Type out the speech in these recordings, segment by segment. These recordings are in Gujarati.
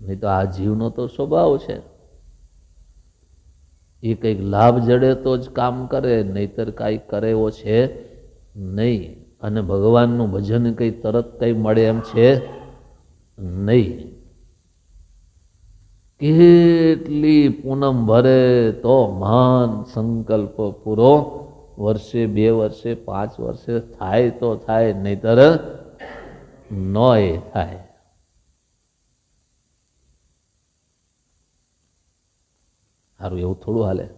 નહીં તો આ જીવનો તો સ્વભાવ છે. એ કંઈક લાભ જડે તો જ કામ કરે, નહીતર કાંઈ કરે એવો છે નહીં. અને ભગવાનનું ભજન કંઈ તરત કંઈ મળે એમ છે નહીં. કેટલી પૂનમ ભરે તો મહાન સંકલ્પ પૂરો. વર્ષે બે વર્ષે પાંચ વર્ષે થાય તો થાય, નહીતર નોય થાય. સારું એવું થોડું હાલે.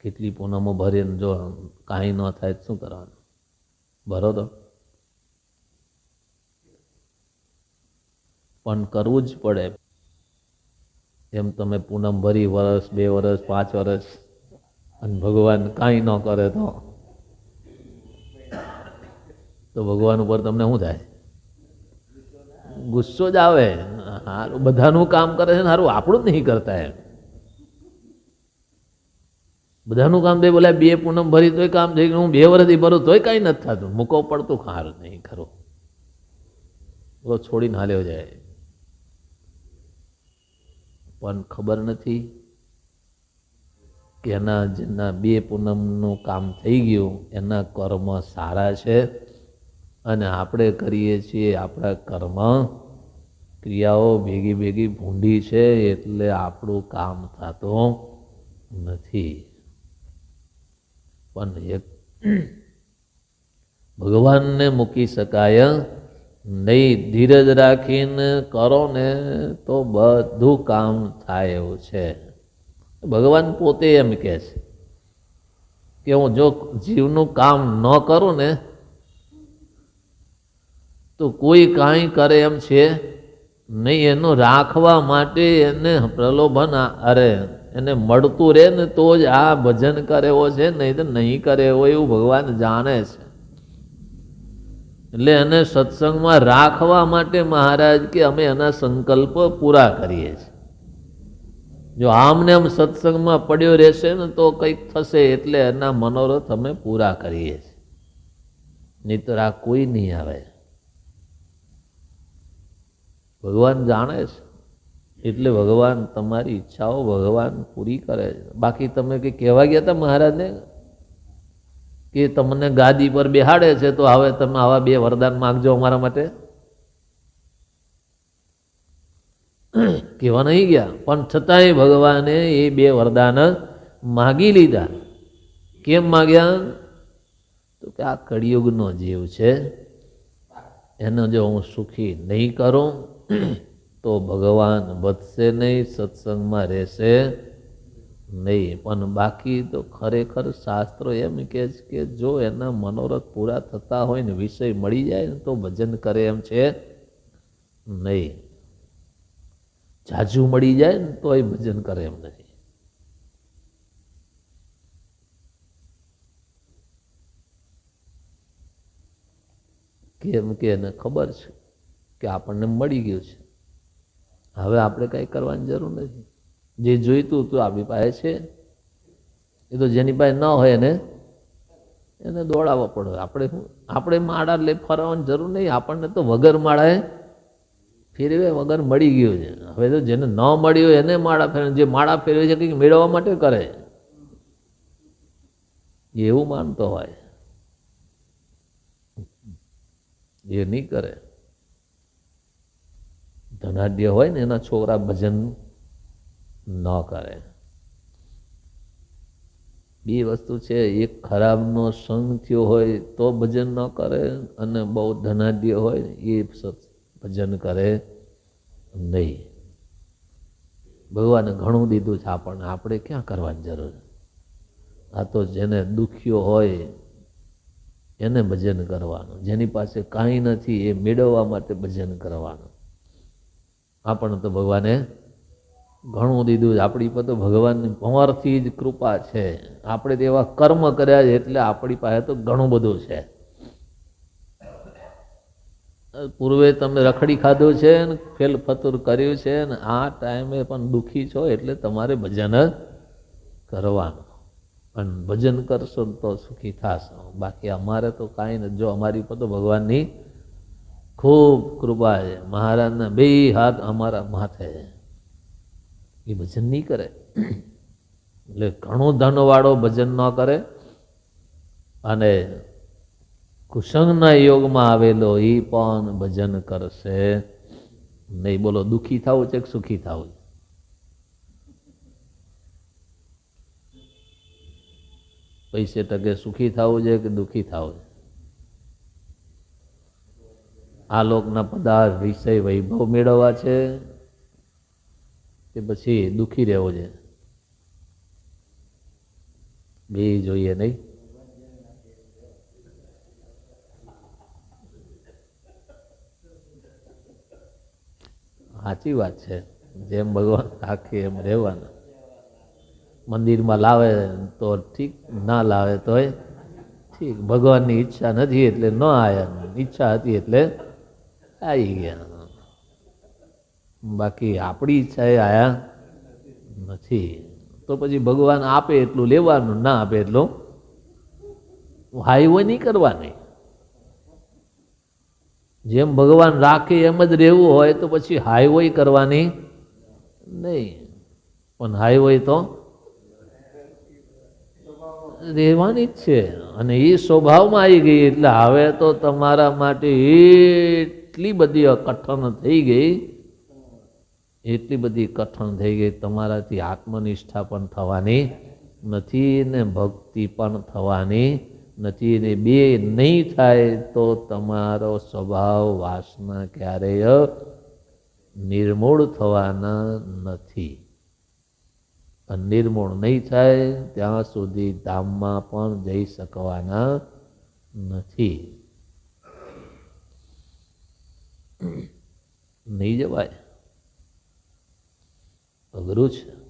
કેટલી પૂનમો ભરીને જો કાંઈ ન થાય શું કરવાનું? ભરો તો. પણ કરવું જ પડે. એમ તમે પૂનમ ભરી વરસ, બે વરસ, પાંચ વરસ, અને ભગવાન કાંઈ ન કરે તો? તો ભગવાન ઉપર તમને શું થાય? ગુસ્સો જ આવે. હારું, બધાનું કામ કરે છે ને સારું આપણું જ નહીં કરતા એમ. બધાનું કામ થઈ બોલે બે પૂનમ ભરી તોય કામ થઈ હું બે વર્ષથી ભરું, તોય કાંઈ નથી થતું. મૂકો પડતું ખાર નહીં, ખરો. બોલો, છોડીને હાલ્યો જાય. પણ ખબર નથી કે એના જેના બે પૂનમનું કામ થઈ ગયું, એના કર્મ સારા છે અને આપણે કરીએ છીએ આપણા કર્મ. ક્રિયાઓ ભેગી ભેગી ભૂંડી છે એટલે આપણું કામ થતું નથી. પણ એક ભગવાનને મૂકી શકાય, નહીં, ધીરજ રાખીને કરો ને તો બધું કામ થાય એવું છે. ભગવાન પોતે એમ કહે છે કે હું જો જીવનું કામ ન કરું ને, તો કોઈ કાંઈ કરે એમ છે નહીં, એનું રાખવા માટે એને પ્રલોભન અરે એને મળતું રહે ને તો જ આ ભજન કરે એવો છે, નહીં તો નહીં કરે એવો એવું ભગવાન જાણે છે. એટલે એને સત્સંગમાં રાખવા માટે મહારાજ કે અમે એના સંકલ્પ પૂરા કરીએ છીએ. જો આમને આમ સત્સંગમાં પડ્યો રહેશે ને તો કંઈક થશે એટલે એના મનોરથ અમે પૂરા કરીએ છીએ. નહીતર આ કોઈ નહીં આવે. ભગવાન જાણે છે. એટલે ભગવાન તમારી ઈચ્છાઓ ભગવાન પૂરી કરે છે. બાકી તમે કંઈ કહેવા ગયા હતા મહારાજને? કે તમને ગાદી પર બેહાડે છે તો હવે તમે આવા બે વરદાન માગજો અમારા માટે? કહેવા નહીં ગયા. પણ છતાંય ભગવાને એ બે વરદાન માગી લીધા. કેમ માગ્યા? તો કે આ કળિયુગનો જીવ છે. એનો જો હું સુખી નહીં કરું તો ભગવાન વધશે નહીં, સત્સંગમાં રહેશે નહીં. પણ બાકી તો ખરેખર શાસ્ત્રો એમ કહે છે કે જો એના મનોરથ પૂરા થતા હોય ને વિષય મળી જાય ને તો ભજન કરે એમ છે નહીં. જાજુ મળી જાય ને તો એ ભજન કરે એમ નથી. કેમ કે એને ખબર છે કે આપણને મળી ગયું છે. હવે આપણે કંઈ કરવાની જરૂર નથી. જે જોઈતું હતું આપણી પાસે છે. એ તો જેની પાસે ન હોય એને એને દોડાવવા પડે. આપણે આપણે માળા લે ફરવાની જરૂર નહીં. આપણને તો વગર માળાએ ફેરવે, વગર મળી ગયું છે. હવે તો જેને ન મળ્યું હોય એને માળા ફેરવે. જે માળા ફેરવે છે, કંઈક મેળવવા માટે કરે. એવું માનતો હોય. એ નહીં કરે. ધનાઢ્ય હોય ને એના છોકરા ભજન ન કરે. બે વસ્તુ છે, એક ખરાબનો સંગ થયો હોય તો ભજન ન કરે અને બહુ ધનાઢ્ય હોય એ ભજન કરે નહીં. ભગવાને ઘણું દીધું છે આપણને, આપણે ક્યાં કરવાની જરૂર? આ તો જેને દુખ્યો હોય એને ભજન કરવાનું, જેની પાસે કાંઈ નથી એ મેળવવા માટે ભજન કરવાનું. આપણને તો ભગવાને ઘણું દીધું આપણી પર તો ભગવાનની ભંવારથી જ કૃપા છે. આપણે તો એવા કર્મ કર્યા છે એટલે આપણી પાસે તો ઘણું બધું છે. પૂર્વે તમે રખડી ખાધું છે ને ફેલ ફતુર કર્યું છે ને આ ટાઈમે પણ દુઃખી છો એટલે તમારે ભજન જ કરવાનું. પણ ભજન કરશો તો સુખી થશો. બાકી અમારે તો કાંઈ નથી જો અમારી પર તો ભગવાનની ખૂબ કૃપા છે. મહારાજના બે હાથ અમારા માથે એ ભજન નહીં કરે. એટલે ઘણો ધનવાળો ભજન ન કરે. અને કુસંગના યોગમાં આવેલો એ પણ ભજન કરશે. નહીં બોલો, દુઃખી થવું છે કે સુખી થવું છે? પૈસે ટકે સુખી થવું છે કે દુઃખી થવું છે? આ લોકના પદાર્થ વિષય વૈભવ મેળવવા છે કે પછી દુઃખી રહેવો છે? બે જોઈએ નહીં. સાચી વાત છે. જેમ ભગવાન રાખે એમ રહેવાના. મંદિરમાં લાવે તો ઠીક, ના લાવે તોય ઠીક. ભગવાનની ઈચ્છા નથી એટલે ન આવ્યા ઈચ્છા હતી એટલે આવી ગયા. બાકી આપણી ઈચ્છાએ આયા નથી. તો પછી ભગવાન આપે એટલું લેવાનું, ના આપે એટલું. હાઈવે નહીં કરવાની. જેમ ભગવાન રાખે એમ જ રહેવું હોય તો પછી હાઈવે કરવાની નહીં. પણ હાઈવે તો રહેવાની જ છે. અને એ સ્વભાવમાં આવી ગઈ એટલે હવે તો તમારા માટે એટલી બધી કઠણ થઈ ગઈ, એટલી બધી કઠણ થઈ ગઈ, તમારાથી આત્મનિષ્ઠા પણ થવાની નથી ને ભક્તિ પણ થવાની નથી ને બે નહીં થાય તો તમારો સ્વભાવ વાસના ક્યારેય નિર્મૂળ થવાના નથી. નિર્મૂળ નહીં થાય, ત્યાં સુધી ધામમાં પણ જઈ શકવાના નથી. નહીં જવાય? અઘરું છે.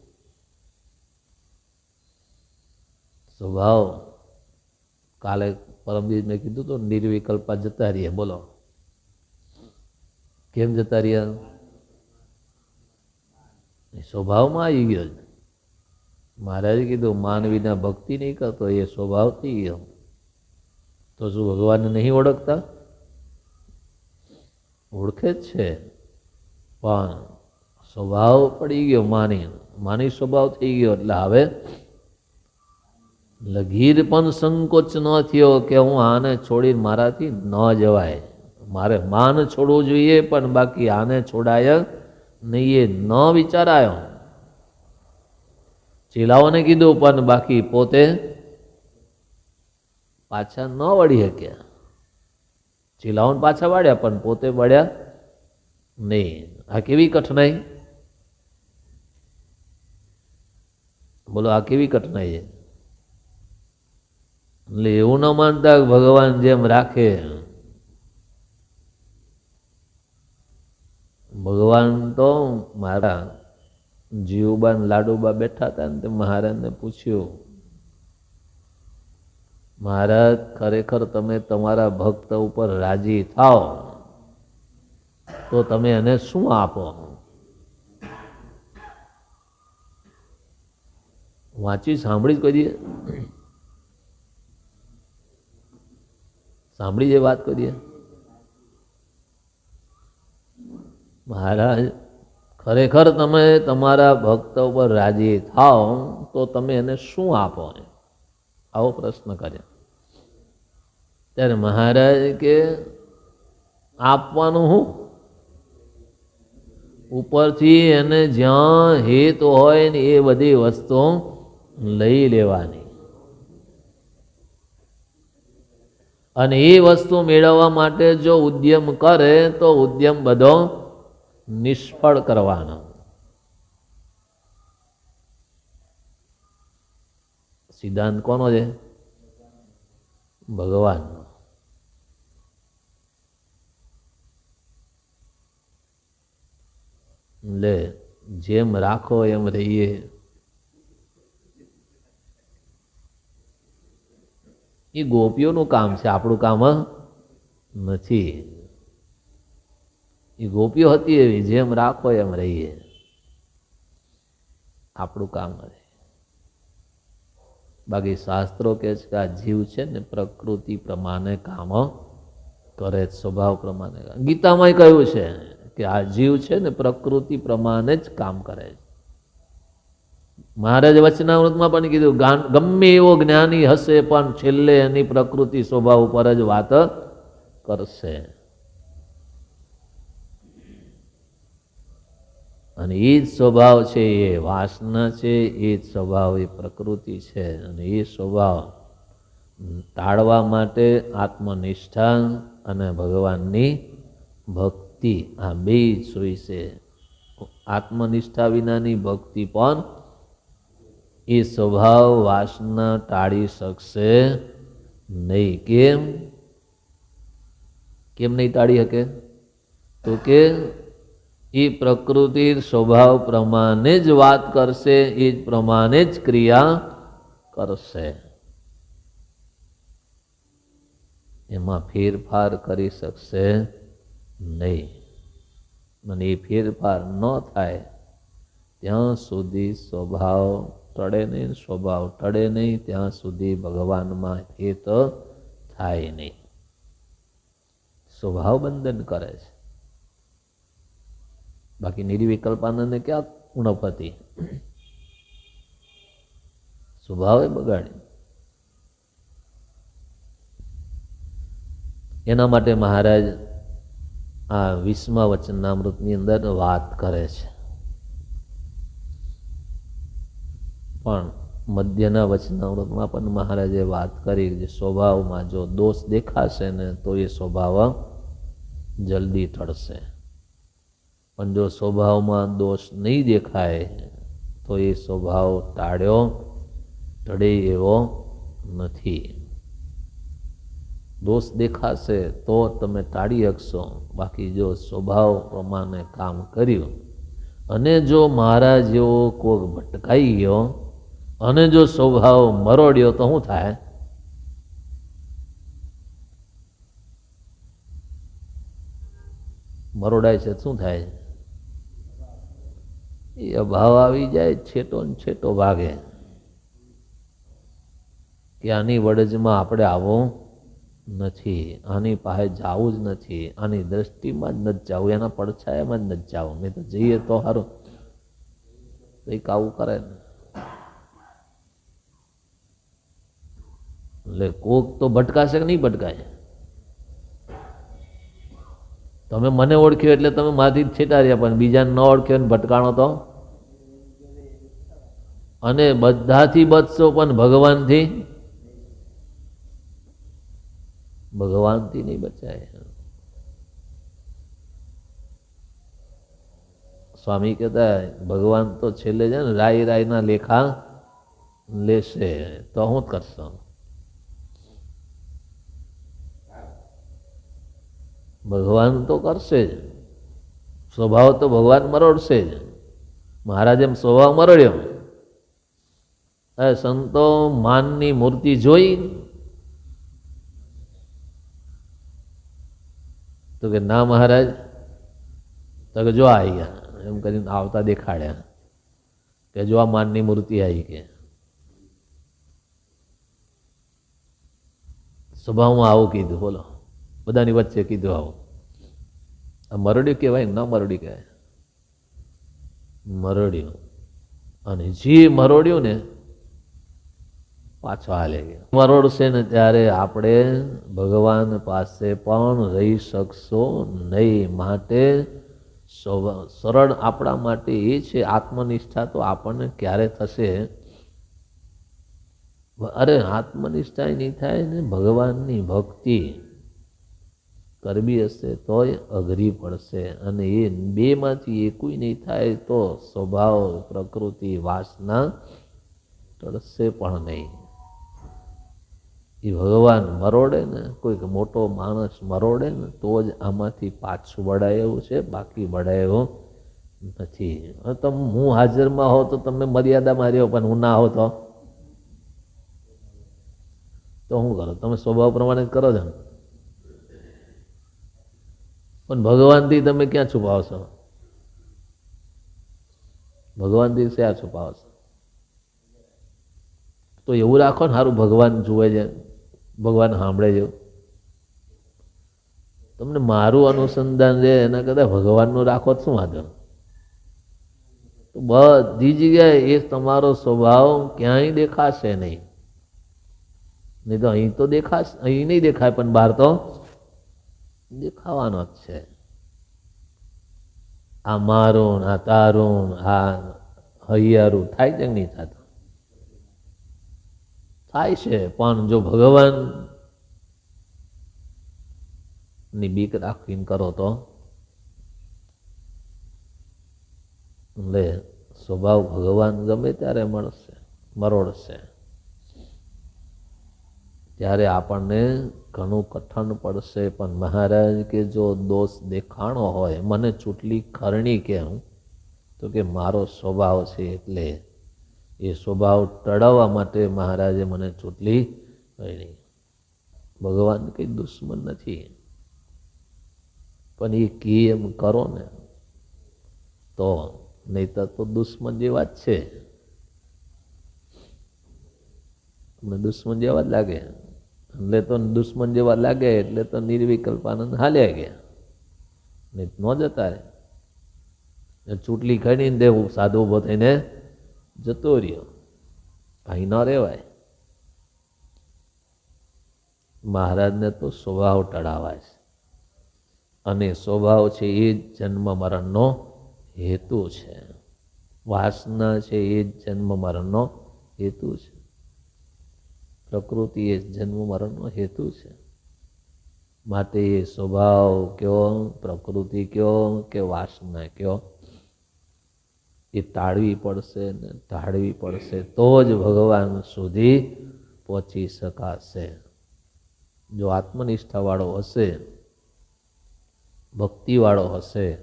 સ્વભાવ. કાલે પરમદીદ મેં કીધું તો નિર્વિકલ્પા જતા રહીએ. બોલો. કેમ જતા રહ્યા એ સ્વભાવમાં આવી ગયો છે. મહારાજે કીધું માનવીના ભક્તિ નહીં કરતો. એ સ્વભાવ થઈ ગયો તો શું ભગવાનને નહીં ઓળખતા? ઓળખે જ છે. પણ સ્વભાવ પડી ગયો માની માની સ્વભાવ થઈ ગયો એટલે હવે લગીર પણ સંકોચ ન થયો કે હું આને છોડીને મારાથી ન જવાય. મારે માન છોડવું જોઈએ, પણ બાકી આને છોડાય નહીં એ ન વિચારાયો. ચીલાઓને કીધું, પણ બાકી પોતે પાછા ન વળી શક્યા. ચેલાઓને પાછા વાળ્યા પણ પોતે વળ્યા નહીં. આ કેવી કઠણાઈ બોલો, આ કેવી કઠણાઈ છે? એટલે એવું ન માનતા ભગવાન જેમ રાખે. ભગવાન તો મારા જીવબાન લાડુબા બેઠા હતા ને તે મહારાજને પૂછ્યું મહારાજ, ખરેખર તમે તમારા ભક્ત ઉપર રાજી થાઓ, તો તમે એને શું આપો? વાંચી સાંભળી કોઈ દઈએ સાંભળી જે વાત કરીએ મહારાજ, ખરેખર તમે તમારા ભક્ત ઉપર રાજી થાઓ, તો તમે એને શું આપો? આવો પ્રશ્ન કર્યો. ત્યારે મહારાજ કે, આપવાનું હું? ઉપરથી એને જ્યાં હેત હોય ને એ બધી વસ્તુ લઈ લેવાની. અને એ વસ્તુ મેળવવા માટે જો ઉદ્યમ કરે, તો ઉદ્યમ બધો નિષ્ફળ કરવાનો. સિદ્ધાંત કોનો છે? ભગવાનનો. એટલે જેમ રાખો એમ રહીએ. એ ગોપીઓનું કામ છે, આપણું કામ નથી. એ ગોપીઓ હતી એવી, જેમ રાખો એમ રહીએ. આપણું કામ બાકી શાસ્ત્રો કહે છે કે આ જીવ છે ને પ્રકૃતિ પ્રમાણે કામ કરે સ્વભાવ પ્રમાણે. ગીતામાંય કહ્યું છે કે આ જીવ છે ને પ્રકૃતિ પ્રમાણે જ કામ કરે છે. મહારાજ વચનામૃતમાં પણ કીધું ગમે એવો જ્ઞાની હશે પણ છેલ્લે એની પ્રકૃતિ સ્વભાવ ઉપર જ વાત કરશે. અને એ જ સ્વભાવ છે, એ વાસના છે, એ જ સ્વભાવ, એ પ્રકૃતિ છે. અને એ સ્વભાવ ટાળવા માટે આત્મનિષ્ઠા અને ભગવાનની ભક્તિ આ બે જ છે. આત્મનિષ્ઠા વિનાની ભક્તિ પણ એ સ્વભાવ વાસના ટાળી શકશે નહીં. કેમ? કેમ નહીં ટાળી શકે? તો કે એ પ્રકૃતિ સ્વભાવ પ્રમાણે જ વાત કરશે, એ પ્રમાણે જ ક્રિયા કરશે. એમાં ફેરફાર કરી શકશે. નહીં. અને એ ફેરફાર ન થાય. ત્યાં સુધી સ્વભાવ ટળે નહીં, સ્વભાવ ટળે નહીં, ત્યાં સુધી ભગવાનમાં હેત થાય નહીં. સ્વભાવ બંધન કરે છે. બાકી નિર્વિકલ્પાનંદને ક્યાં ઉણપતિ સ્વભાવે બગાડી એના માટે મહારાજ આ વિસ્મા વચનામૃતની અંદર વાત કરે છે. પણ મધ્યના વચનામૃતમાં પણ મહારાજે વાત કરી કે સ્વભાવમાં જો દોષ દેખાશે ને તો એ સ્વભાવ જલ્દી ટળશે. પણ જો સ્વભાવમાં દોષ નહીં દેખાય તો એ સ્વભાવ ટાળ્યો, ટળે એવો નથી. દોષ દેખાશે તો તમે ટાળી શકશો બાકી જો સ્વભાવ પ્રમાણે કામ કર્યું અને જો મારા જેવો કોક ભટકાઈ ગયો અને જો સ્વભાવ મરોડ્યો તો શું થાય? મરોડાય છે શું થાય? એ અભાવ આવી જાય છેટો ને છેટો ભાગે. કે આની વડજમાં આપણે આવું. નથી, આની પાસે જવું જ નથી, આની દ્રષ્ટિમાં જ નથી જવું, એના પડછાયામાં જ નથી જવું. નહીં તો જઈએ તો સારું કંઈક આવું કરે ને. એટલે કોક તો ભટકાશે કે નહીં ભટકાય તમે મને ઓળખ્યો એટલે તમે માથી જ છેટાડ્યા, પણ બીજાને ન ઓળખ્યો ને ભટકાણો તો? અને બધાથી બચશો પણ ભગવાનથી? ભગવાનથી નહીં બચાય સ્વામી કહેતા ભગવાન તો છેલ્લે છે ને રાય રાયના લેખા લેશે તો હું જ કરશો ભગવાન તો કરશે જ સ્વભાવ તો ભગવાન મરોડશે જ મહારાજ એમ સ્વભાવ મરોડ્યો હવે સંતો માનની મૂર્તિ જોઈ તો કે, ના મહારાજ. તો કે, જો આવી ગયા. એમ કરીને આવતા દેખાડ્યા. કે, જો આ માનની મૂર્તિ આવી કે. સ્વભાવમાં આવું કીધું, બોલો. બધાની વચ્ચે કીધું આવું. આ મરડ્યું કહેવાય ન મરડી કહેવાય? મરડ્યું. અને જે મરોડ્યું ને પાછો હાલે ગયો. મરોડશે ને ત્યારે આપણે ભગવાન પાસે પણ રહી શકશો નહીં. માટે સરળ આપણા માટે એ છે, આત્મનિષ્ઠા તો આપણને ક્યારે થશે? અરે, આત્મનિષ્ઠા નહીં થાય ને ભગવાનની ભક્તિ કરવી હશે તોય અઘરી પડશે. અને એ બેમાંથી એકુય નહીં થાય તો સ્વભાવ, પ્રકૃતિ, વાસના ટળશે પણ નહીં. એ ભગવાન મરોડે ને, કોઈક મોટો માણસ મરોડે ને, તો જ આમાંથી પાછું વળાય એવું છે, બાકી વળાય એવું નથી. તમે, હું હાજરમાં હો તો તમે મર્યાદામાં રહ્યો, પણ હું ના હો તો તો શું કરો? તમે સ્વભાવ પ્રમાણે જ કરો છો પણ ભગવાનથી તમે ક્યાં છુપાવશો? ભગવાનથી ક્યાં છુપાવશો? તો એવું રાખો ને સારું ભગવાન જુએ છે. ભગવાન સાંભળે છે તમને મારું અનુસંધાન છે, એના કરતાં ભગવાનનું રાખો તો શું વાંધો? બધી જગ્યાએ એ તમારો સ્વભાવ ક્યાંય દેખાશે નહીં. નહીં તો અહીં તો દેખાશે, અહીં નહીં દેખાય, પણ બહાર તો દેખાવાનો જ છે. આ મારું આ તારું આ હૈયારું થાય છે નહીં થતું? થાય છે, પણ જો ભગવાનની બીક રાખીને કરો તો? એટલે સ્વભાવ ભગવાન ગમે ત્યારે મળશે, મરોડશે. ત્યારે આપણને ઘણું કઠણ પડશે, પણ મહારાજ કે જો દોષ દેખાણો હોય, મને ચૂંટલી ખરણી કેમ તો કે મારો સ્વભાવ છે એટલે એ સ્વભાવ ટળાવવા માટે મહારાજે મને ચૂંટલી કરી. ભગવાન કંઈ દુશ્મન નથી. પણ એ કી એમ કરો ને, તો નહીતર તો દુશ્મન જેવા જ છે. તમને દુશ્મન જેવા જ લાગે. એટલે તો દુશ્મન જેવા લાગે એટલે તો નિર્વિકલ્પાનંદ હાલ્યા ગયા. નહીં ન જતા રે. એ ચૂંટલી ખરીને દેવું સાદો ઊભો થઈને જતો રહ્યો. અહીં ન રહેવાય. મહારાજને તો સ્વભાવ ટળાવાય છે. અને સ્વભાવ છે એ જ જન્મ મરણનો હેતુ છે. વાસના છે એ જ જન્મ મરણનો હેતુ છે. પ્રકૃતિ એ જન્મ મરણનો હેતુ છે. માટે એ સ્વભાવ કયો, પ્રકૃતિ કયો કે વાસના કયો? એ ટાળવી પડશે ને ટાળવી પડશે, તો જ ભગવાન સુધી પહોંચી શકાશે. જો આત્મનિષ્ઠાવાળો હશે, ભક્તિવાળો હશે,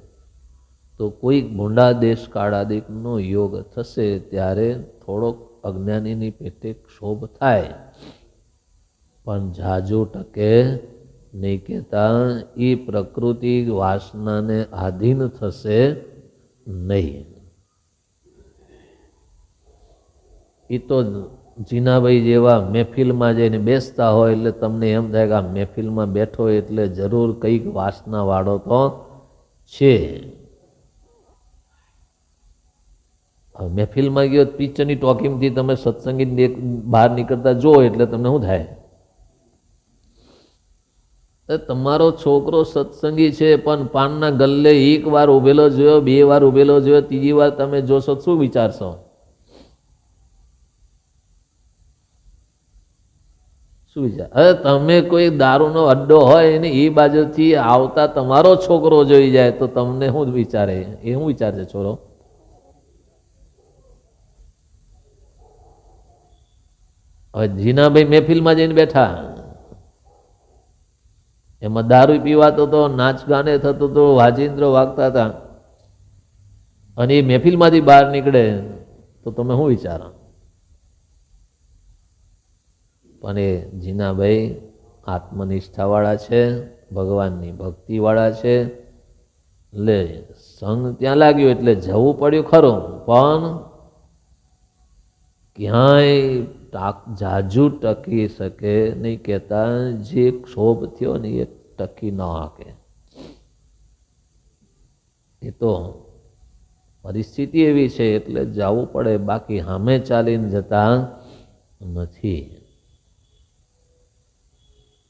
તો કોઈક ભૂંડા દેશ કાળાદિકનો યોગ થશે, ત્યારે થોડોક અજ્ઞાનીની પેટે ક્ષોભ થાય. પણ જાજુ ટકે નહીં કહેતા એ પ્રકૃતિ વાસનાને આધીન થશે નહીં. એ તો જીનાભાઈ જેવા મહેફિલમાં જઈને બેસતા હોય એટલે તમને એમ થાય કે આ મહેફિલમાં બેઠો એટલે જરૂર કંઈક વાસના વાળો તો છે. મહેફિલમાં ગયો પિક્ચરની ટોકિંગથી તમે સત્સંગી બહાર નીકળતા જો એટલે તમને શું થાય? તમારો છોકરો સત્સંગી છે પણ પાનના ગલ્લે એક વાર ઉભેલો જોયો, બે વાર ઉભેલો જોયો, ત્રીજી વાર તમે જોશો શું વિચારશો? શું વિચાર અરે તમે કોઈ દારૂનો અડ્ડો હોય ને એ બાજુથી આવતા તમારો છોકરો જોઈ જાય તો તમને શું વિચારે? એ શું વિચારશે છોરો? હવે જીનાભાઈ મહેફિલમાં જઈને બેઠા. એમાં દારૂ પીવાતો તો, નાચ ગાને થતો તો, વાજિંદ્ર વાગતા હતા. અને એ મહેફિલમાંથી બહાર નીકળે તો તમે શું વિચારો? પણ એ જીનાભાઈ આત્મનિષ્ઠાવાળા છે, ભગવાનની ભક્તિવાળા છે. એટલે સંગ ત્યાં લાગ્યું એટલે જવું પડ્યું ખરું, પણ ક્યાંય ટાક જાજુ ટકી શકે નહીં કહેતા, જે ક્ષોભ થયો ને એ ટકી ન શકે એ તો પરિસ્થિતિ એવી છે, એટલે જવું પડે, બાકી સામે ચાલીને જતા નથી.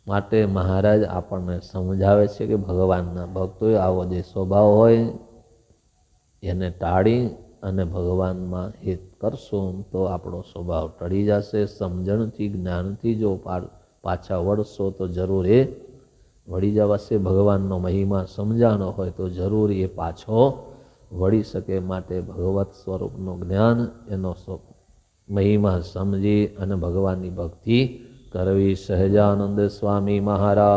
માટે મહારાજ આપણને સમજાવે છે કે ભગવાનના ભક્તોએ આવો જે સ્વભાવ હોય, એને ટાળી અને ભગવાનમાં હિત કરશું તો આપણો સ્વભાવ ટળી જશે. સમજણથી, જ્ઞાનથી જો પાછા વળશો તો જરૂર એ વળી જવાશે. ભગવાનનો મહિમા સમજાનો હોય તો જરૂર એ પાછો વળી શકે. માટે ભગવત સ્વરૂપનું જ્ઞાન, એનો મહિમા સમજી અને ભગવાનની ભક્તિ કરવી સહજાનંદ સ્વામી મહારાજની